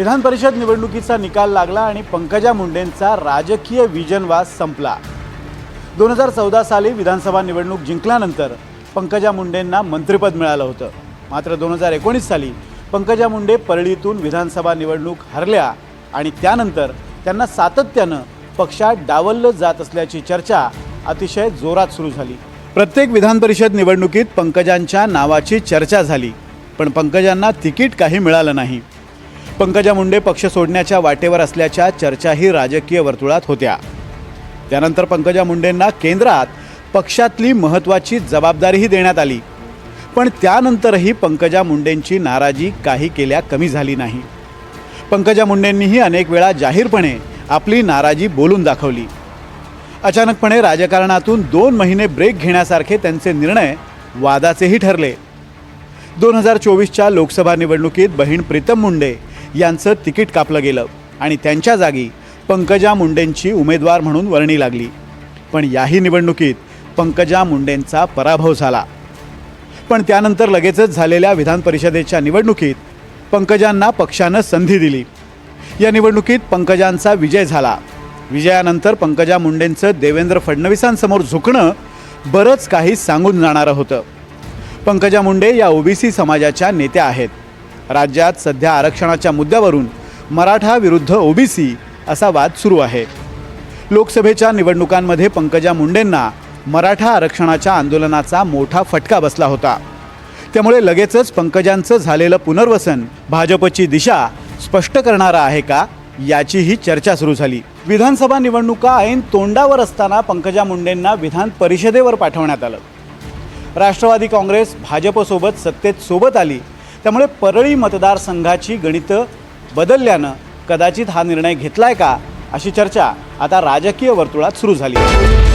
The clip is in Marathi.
विधान परिषद निवडणुकीचा निकाल लागला आणि पंकजा मुंडेंचा राजकीय विजनवास संपला. दोन हजार चौदा साली विधानसभा निवडणूक जिंकल्यानंतर पंकजा मुंडेंना मंत्रिपद मिळालं होतं. मात्र दोन हजार एकोणीस साली पंकजा मुंडे परळीतून विधानसभा निवडणूक हरल्या आणि त्यानंतर त्यांना सातत्यानं पक्षात डावललं जात असल्याची चर्चा अतिशय जोरात सुरू झाली. प्रत्येक विधान परिषद निवडणुकीत पंकजांच्या नावाची चर्चा झाली पण पंकजांना तिकीट काही मिळालं नाही. पंकजा मुंडे पक्ष सोडण्याच्या वाटेवर असल्याच्या चर्चाही राजकीय वर्तुळात होत्या. त्यानंतर पंकजा मुंडेंना केंद्रात पक्षातली महत्त्वाची जबाबदारीही देण्यात आली. पण त्यानंतरही पंकजा मुंडेंची नाराजी काही केल्या कमी झाली नाही. पंकजा मुंडेंनीही अनेक वेळा जाहीरपणे आपली नाराजी बोलून दाखवली. अचानकपणे राजकारणातून दोन महिने ब्रेक घेण्यासारखे त्यांचे निर्णय वादाचेही ठरले. दोन हजार चोवीसच्या लोकसभा निवडणुकीत बहीण प्रीतम मुंडे यांचं तिकीट कापलं गेलं आणि त्यांच्या जागी पंकजा मुंडेंची उमेदवार म्हणून वर्णी लागली. पण याही निवडणुकीत पंकजा मुंडेंचा पराभव झाला. पण त्यानंतर लगेचच झालेल्या विधान परिषदेच्या निवडणुकीत पंकजांना पक्षानं संधी दिली. या निवडणुकीत पंकजांचा विजय झाला. विजयानंतर पंकजा मुंडेंचं देवेंद्र फडणवीसांसमोर झुकणं बरंच काही सांगून जाणारं होतं. पंकजा मुंडे या ओबीसी समाजाच्या नेत्या आहेत. राज्यात सध्या आरक्षणाच्या मुद्द्यावरून मराठा विरुद्ध ओबीसी असा वाद सुरू आहे. लोकसभेच्या निवडणुकांमध्ये पंकजा मुंडेंना मराठा आरक्षणाच्या आंदोलनाचा मोठा फटका बसला होता. त्यामुळे लगेचच पंकजांचं झालेलं पुनर्वसन भाजपची दिशा स्पष्ट करणारं आहे का याचीही चर्चा सुरू झाली. विधानसभा निवडणुका ऐन तोंडावर असताना पंकजा मुंडेंना विधान परिषदेवर पाठवण्यात आलं. राष्ट्रवादी काँग्रेस भाजपसोबत सत्तेत सोबत आली त्यामुळे परळी मतदारसंघाची गणितं बदलल्यानं कदाचित हा निर्णय घेतलाय का अशी चर्चा आता राजकीय वर्तुळात सुरू झाली आहे.